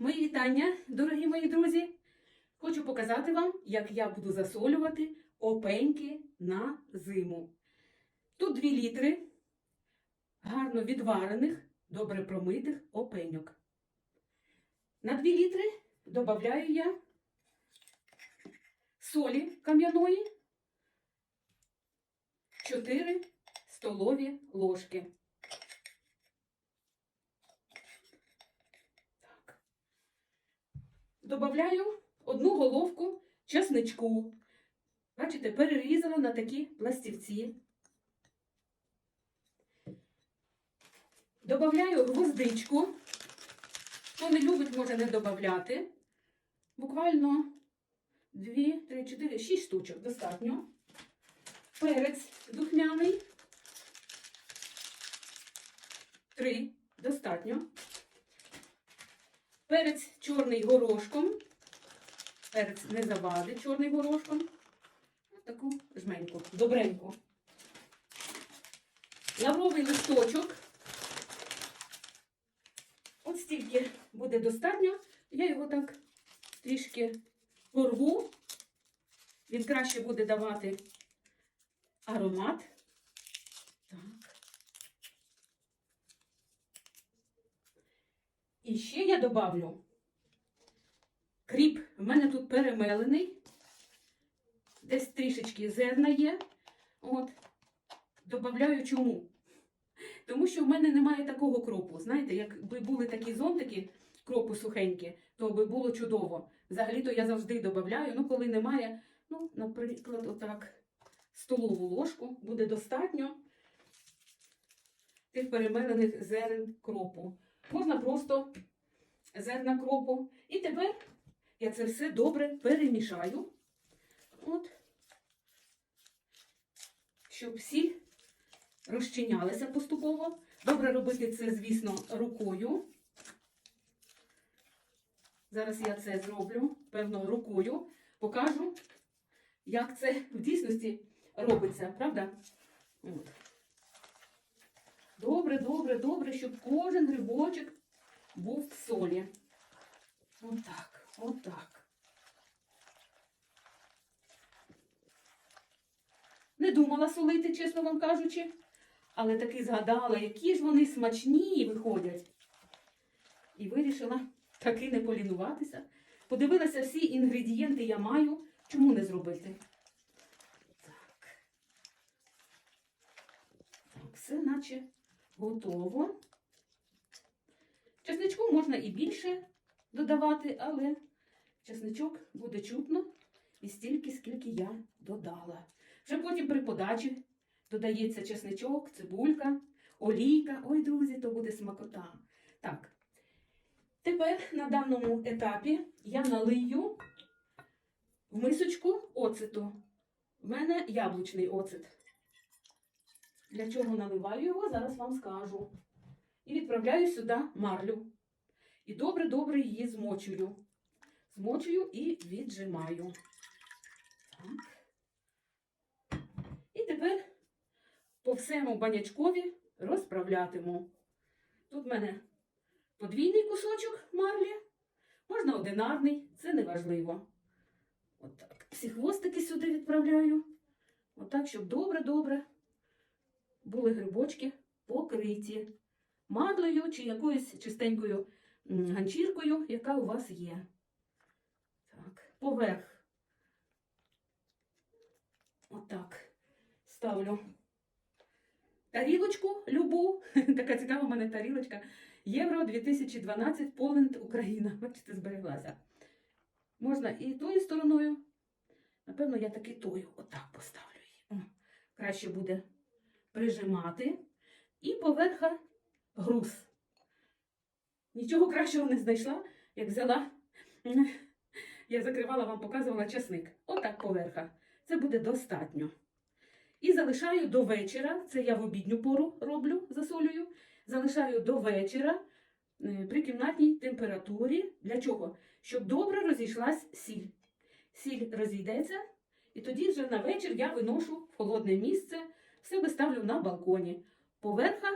Мої вітання, дорогі мої друзі! Хочу показати вам, як я буду засолювати опеньки на зиму. Тут 2 літри гарно відварених, добре промитих опеньок. На 2 літри додаю я солі кам'яної 4 столові ложки. Добавляю одну головку чесничку. Бачите, перерізала на такі пластівці. Добавляю гвоздичку. Хто не любить, може не додати. Буквально 2, 3, 4, 6 штучок достатньо. Перець духмяний. 3 достатньо. Перець чорний горошком. Перець не завадить чорний горошком. Ось таку жменьку, добреньку. Лавровий листочок. От стільки буде достатньо. Я його так трішки порву. Він краще буде давати аромат. Так. І ще я добавлю кріп. В мене тут перемелений. Десь трішечки зерна є. От. Добавляю чому? Тому що в мене немає такого кропу. Знаєте, якби були такі зонтики, кропу сухенькі, то би було чудово. Взагалі-то я завжди додаю, ну коли немає, ну, наприклад, отак, столову ложку буде достатньо тих перемелених зерен кропу. Можна просто зерна кропу. І тепер я це все добре перемішаю. От, щоб сіль розчинялися поступово. Добре робити це, звісно, рукою. Зараз я це зроблю, певно, рукою. Покажу, як це в дійсності робиться, правда? От. Добре, добре, добре, щоб кожен грибочок був в солі. Отак, отак. Не думала солити, чесно вам кажучи, але таки згадала, які ж вони смачні виходять. І вирішила таки не полінуватися. Подивилася всі інгредієнти я маю. Чому не зробити? Так. Так, все наче готово. Чесничку можна і більше додавати, але чесничок буде чутно і стільки, скільки я додала. Вже потім при подачі додається чесничок, цибулька, олійка. Ой, друзі, то буде смакота. Так. Тепер на даному етапі я налию в мисочку оцету. В мене яблучний оцет. Для чого наливаю його, зараз вам скажу. І відправляю сюди марлю. І добре-добре її змочую. Змочую і віджимаю. Так. І тепер по всьому банячкові розправлятиму. Тут в мене подвійний кусочок марлі, можна одинарний, це не важливо. Отак. Всі хвостики сюди відправляю. Отак, щоб добре-добре були грибочки покриті мадлею чи якоюсь чистенькою ганчіркою, яка у вас є. Так, поверх. Отак. Ставлю тарілочку любу. Така цікава в мене тарілочка. Євро 2012 Поленд Україна. Бачите, збереглася. Можна і тою стороною. Напевно, я таки тою отак поставлю її. Краще буде прижимати. І поверха груз. Нічого кращого не знайшла, як взяла. Я закривала вам, показувала часник. Отак поверха. Це буде достатньо. І залишаю до вечора, це я в обідню пору роблю, засолюю. Залишаю до вечора е, при кімнатній температурі. Для чого? Щоб добре розійшлась сіль. Сіль розійдеться, і тоді вже на вечір я виношу в холодне місце, в себе ставлю на балконі. Поверха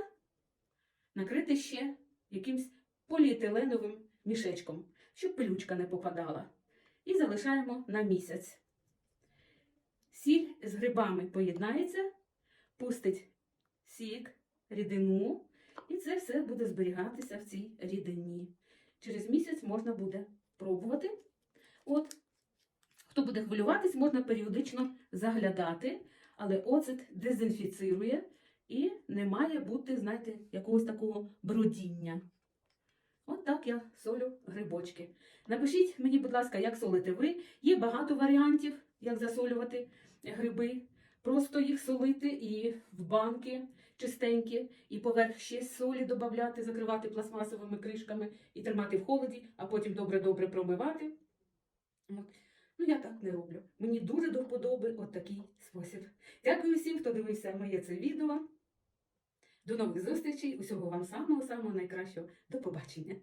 накрити ще якимсь поліетиленовим мішечком, щоб пилючка не попадала. І залишаємо на місяць. Сіль з грибами поєднається, пустить сік, рідину, і це все буде зберігатися в цій рідині. Через місяць можна буде пробувати. От, хто буде хвилюватись, можна періодично заглядати, але оцет дезінфіцирує і не має бути, знаєте, якогось такого бродіння. От так я солю грибочки. Напишіть мені, будь ласка, як солите ви. Є багато варіантів, як засолювати гриби. Просто їх солити і в банки чистенькі, і поверх ще солі додати, закривати пластмасовими кришками і тримати в холоді, а потім добре-добре промивати. Ну, я так не роблю. Мені дуже до вподоби отакий спосіб. Дякую всім, хто дивився моє це відео. До нових зустрічей. Усього вам самого-самого найкращого. До побачення.